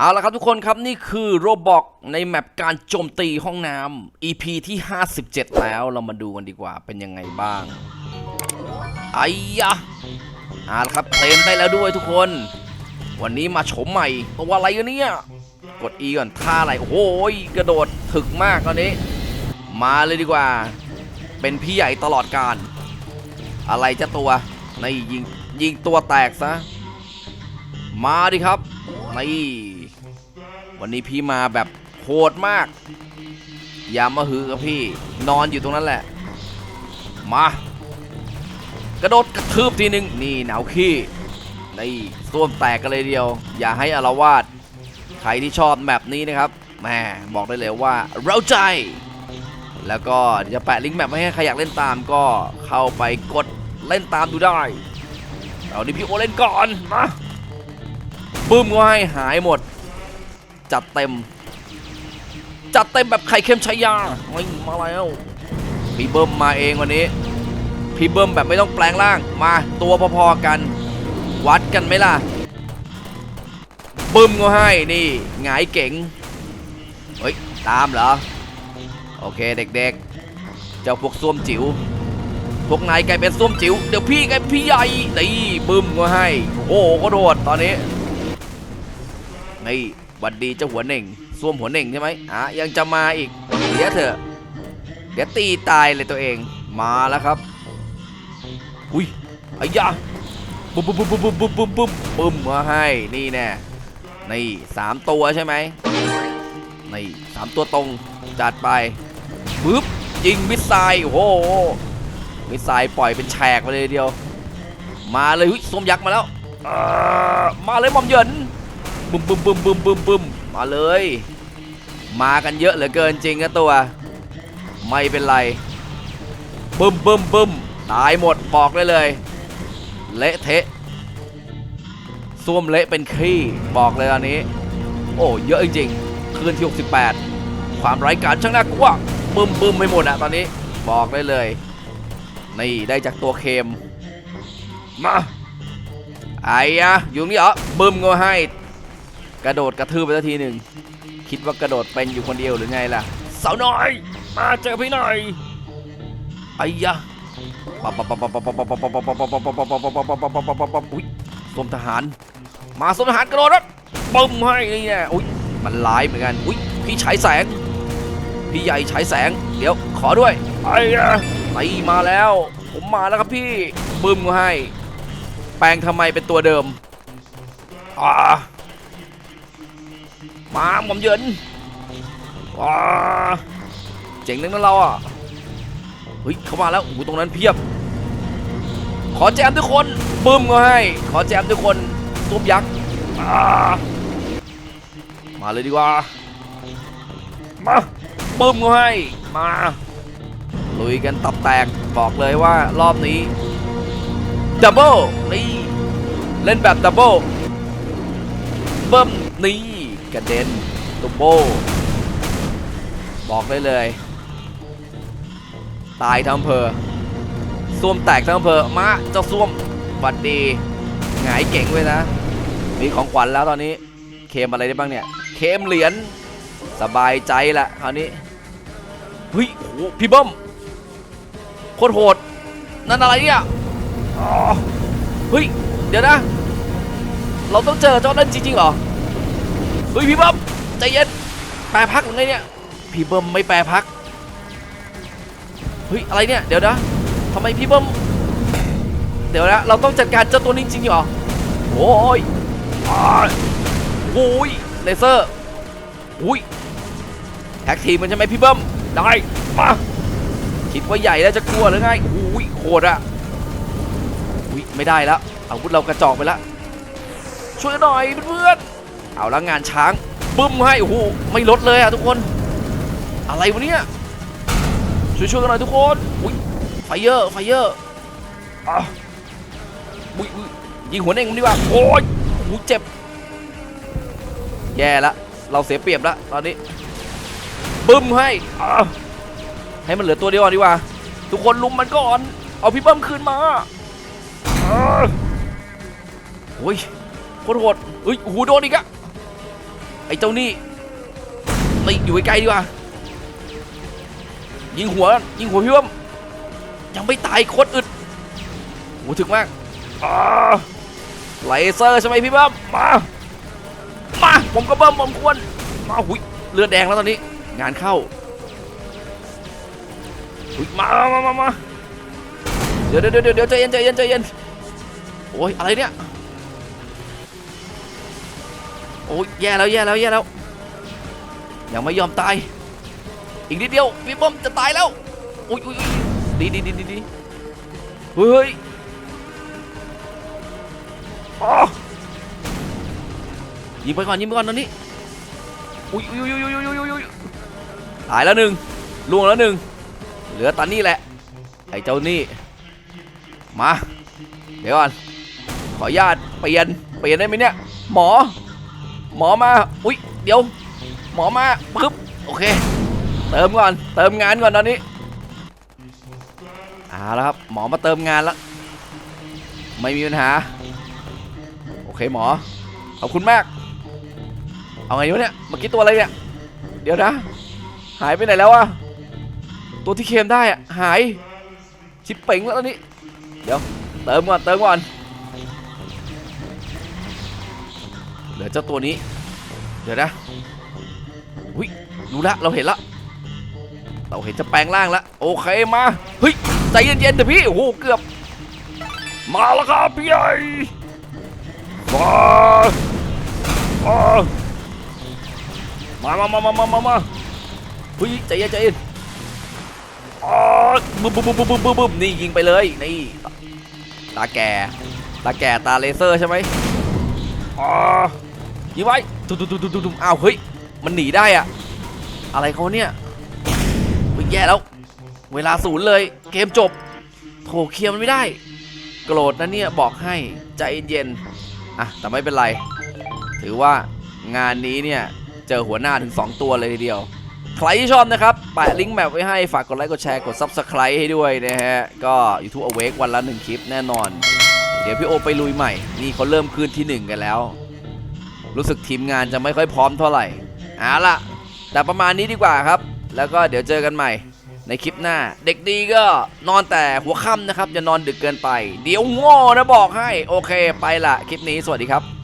เอาละครับทุกคนครับนี่คือโรบอกในแมปการโจมตีห้องน้ำ EP ที่ 57 แล้วเรามาดูกันดีกว่าเป็นยังไงบ้างไอ้ยะเอาละครับเทรนได้แล้วด้วยทุกคน วันนี้มาโฉมใหม่ตัวอะไรกันเนี่ย กด E ก่อนท่าอะไร โอ้ยกระโดดถึกมากตอนนี้ มาเลยดีกว่า เป็นพี่ใหญ่ตลอดการ อะไรจะตัวในยิงยิงตัวแตกซะ มาดิครับนี่ วันนี้พี่มาแบบโหดมาก อย่ามาหือกับพี่ นอนอยู่ตรงนั้นแหละ มากระโดดกระทืบทีหนึ่งนี่หนาวขี้นี่ส้วมแตกกันเลยเดียว อย่าให้อารวาสใครที่ชอบแบบนี้นะครับแหมบอกได้เลยว่าเราใจ แล้วก็จะแปะลิงก์แมปไว้ให้ใครอยากเล่นตามก็เข้าไปกดเล่นตามดูได้เอาดิพี่โอเล่นก่อนมาบึ้มก็ให้หายหมด จัดเต็ม จัดเต็มแบบไข่เค็มชายาไม่มาแล้วพี่เบิ้มมาเองวันนี้ พี่เบิ้มแบบไม่ต้องแปลงร่างมาตัวพอๆกัน วัดกันไหมล่ะบึ้มก็ให้นี่หงายเก๋งเฮ้ยตามเหรอ โอเคเด็กๆ เจ้าพวกส้วมจิ๋วพวกนายกลายเป็นส้วมจิ๋วเดี๋ยวพี่กลายพี่ใหญ่นี่บึ้มก็ให้ โอ้โหก็โดดตอนนี้นี่ วัดดีเจ้าหัวเหน่งส้วมหัวเหน่งใช่ไหมอะยังจะมาอีกเดี๋ยวเถอะ เดี๋ยวตีตายเลยตัวเอง มาแล้วครับ อุ้ยไอ้ยาบุ้มบุ้มบุ้มบุ้มบุ้มบุ้มบุ้มบุ้มบุ้มมาให้นี่แน่นี่สามตัวใช่ไหมนี่สามตัวตรงจัดไปปึ๊บยิงมิสไซล์โอ้โหมิสไซล์ปล่อยเป็นแฉกไปเลยเดียว มาเลยหุ้ยส้มยักษ์มาแล้วมาเลยมอมเหยิน บึมบึมบึมบึมบึมบึมมาเลย มากันเยอะเหลือเกินจริงนะตัว ไม่เป็นไรบึมบึมบึมตายหมดบอกได้เลย เละเทะส้วมเละเป็นขี้บอกเลยตอนนี้ โอ้เยอะจริงๆคืนที่ 68 ความไร้การช่างน่ากลัวบึมบึมไปหมดอะตอนนี้บอกได้เลย นี่ได้จากตัวเคมมาไอ้อะอยู่นี้เหรอบึมก็ให้ กระโดดกระทืบไปสักทีหนึ่งคิดว่ากระโดดเป็นอยู่คนเดียวหรือไงล่ะสาวน้อย มาเจอพี่หน่อยไอ้ยะปั๊บปั๊บปั๊บปั๊บปั๊บปั๊บปั๊บปั๊บปั๊บปั๊บปั๊บปั๊บปั๊บปั๊บปั๊บปั๊บปั๊บปั๊บปั๊บอุ้ยสมทหาร มาสมทหารกระโดดแล้วบึ้มให้นี่แน่อุ้ยมันร้ายเหมือนกันอุ้ยพี่ฉายแสง พี่ใหญ่ฉายแสง เดี๋ยวขอด้วยไอ้อะไอ้มาแล้ว ผมมาแล้วครับพี่บึ้มให้ แปลงทำไมเป็นตัวเดิมอ่า มาหม่อมเยินอ่าเจ๋งนึงนะเราอะเฮ้ยเข้ามาแล้วโอ้โหตรงนั้นเพียบ ขอแจมทุกคนบึ้มก็ให้ ขอแจมทุกคนตุ้มยักษ์อ่ามาเลยดีกว่า มาปึ้มก็ให้ มาลุยกันตับแตกบอกเลยว่ารอบนี้ดับเบิลนี่เล่นแบบดับเบิลเบิ้มนี่ กระเด็นตุมโบ บอกได้เลย ตายทั้งอำเภอส้วมแตกทั้งอำเภอมาเจ้าส้วมหวัดดี หงายเก่งไว้นะ มีของขวัญแล้วตอนนี้ เคมอะไรได้บ้างเนี่ย เคมเหรียญสบายใจละคราวนี้เฮ้ยโหพี่เบิ้มโคตรโหด นั่นอะไรเนี่ยเฮ้ย เดี๋ยวนะ เราต้องเจอเจ้านั่นจริงๆเหรอ เฮ้ยพี่เบิ้มใจเย็นแปรพักหรือไงเนี่ยพี่เบิ้มไม่แปรพักเฮ้ยอะไรเนี่ยเดี๋ยวนะทำไมพี่เบิ้มเดี๋ยวนะเราต้องจัดการเจ้าตัวนี้จริงๆเหรอโอ้ยอ้ยโอ้ยเลเซอร์อุ้ยแท็กทีมันใช่ไหมพี่เบิ้มได้มาคิดว่าใหญ่แล้วจะกลัวหรือไงอุ้ยโหดอะอุ้ยไม่ได้แล้วอาวุธเรากระจอกไปแล้วช่วยหน่อยเพื่อน เอาละงานช้างบึ้มให้โอ้โหไม่ลดเลยอะทุกคน อะไรวะเนี่ยช่วยช่วยๆกันหน่อยทุกคนอุ้ยไฟเยอร์ไฟเยอร์อะอุ้ยยยิงหัวเน่งมันดีกว่าโอ้ยโอ้เจ็บ แย่ละเราเสียเปรียบละตอนนี้บึ้มให้อะให้มันเหลือตัวเดียวดีกว่า ทุกคนลุมมันก่อน เอาพี่เบิ้มคืนมาอะโอ้ยโคตรโหดเฮ้ยโอ้โหโดนอีกอะ ไอ้เจ้านี่ตีอยู่ไกลๆดีกว่ายิงหัวยิงหัวพี่เบิ้มยังไม่ตายโคตรอึดโหถึกมากอ่าไลเซอร์ใช่ไหมพี่บิ้มมา มาผมก็เบิ้มผมควรมาหุยเลือดแดงแล้วตอนนี้ งานเข้าหุยมามามามาเดี๋ยวเดี๋ยวเดี๋ยวเดี๋ยวใจเย็นใจเย็นใจเย็นโอ้ยอะไรเนี่ย โอ้ยแย่แล้วแย่แล้วแย่แล้วยังไม่ยอมตาย อีกนิดเดียวพี่เบิ้มจะตายแล้วอุ้ยอุ้ยดีดีดีดีดีเฮ้ยเฮ้ยยิงไปก่อนยิงไปก่อนตอนนี้อุ้ยอุ้ยอุ้ยอุ้ยอุ้ยอุ้ยอุ้ยตายแล้วหนึ่งล่วงแล้วหนึ่งเหลือตันนี่แหละไอ้เจ้านี่มาเดี๋ยวก่อนขออนุญาตเปลี่ยนเปลี่ยนได้ไหมเนี่ยหมอ หมอมา อุ๊ย เดี๋ยว หมอมาปึ๊บ โอเค เติมก่อน เติมงานก่อนตอนนี้เอาแล้วครับ หมอมาเติมงานแล้ว ไม่มีปัญหา โอเคหมอ ขอบคุณมาก เอาไงวะเนี่ย เมื่อกี้ตัวอะไรเนี่ย เดี๋ยวนะ หายไปไหนแล้วอะตัวที่เคมได้อะหาย ชิปเป่งแล้วตอนนี้ เดี๋ยว เติมก่อน เติมก่อน ลือเจ้าตัวนี้ เดี๋ยวนะอุ้ยรู้ละเราเห็นละ เราเห็นจะแปลงร่างละโอเคมาเฮ้ยใจเย็นๆเถอะพี่โอ้โหเกือบ มาแล้วครับพี่ใหญ่มามามามามามามาเฮ้ยใจเย็นใจเย็นอ๋อบึ้มบึ้มบึ้มบึ้มบึ้มนี่ยิงไปเลยนี่ตาแก่ตาแก่ตาเลเซอร์ใช่ไหมอ๋อ ยิงไว้ตุ้มตุ้มตุ้มตุ้มอ้าวเฮ้ยมันหนีได้อะอะไรเขาเนี่ยเฮ้ยแย่แล้ว เวลาศูนย์เลย เกมจบ โถเคลียร์มันไม่ได้ โกรธนะเนี่ยบอกให้ใจเย็นๆอะแต่ไม่เป็นไร ถือว่างานนี้เนี่ยเจอหัวหน้าถึง 2 ตัวเลยทีเดียว ใครที่ชอบนะครับแปะลิงก์แมปไว้ให้ฝากกดไลค์กดแชร์กด Subscribe ให้ด้วยนะฮะ ก็ YouTube Awake วันละ 1 คลิปแน่นอน เดี๋ยวพี่โอไปลุยใหม่ นี่เขาเริ่มคืนที่ 1 กันแล้ว รู้สึกทีมงานจะไม่ค่อยพร้อมเท่าไหร่เอาล่ะ แต่ประมาณนี้ดีกว่าครับ แล้วก็เดี๋ยวเจอกันใหม่ ในคลิปหน้า เด็กดีก็นอนแต่หัวค่ำนะครับอย่านอนดึกเกินไป เดี๋ยวโง่นะบอกให้ โอเค ไปละคลิปนี้สวัสดีครับ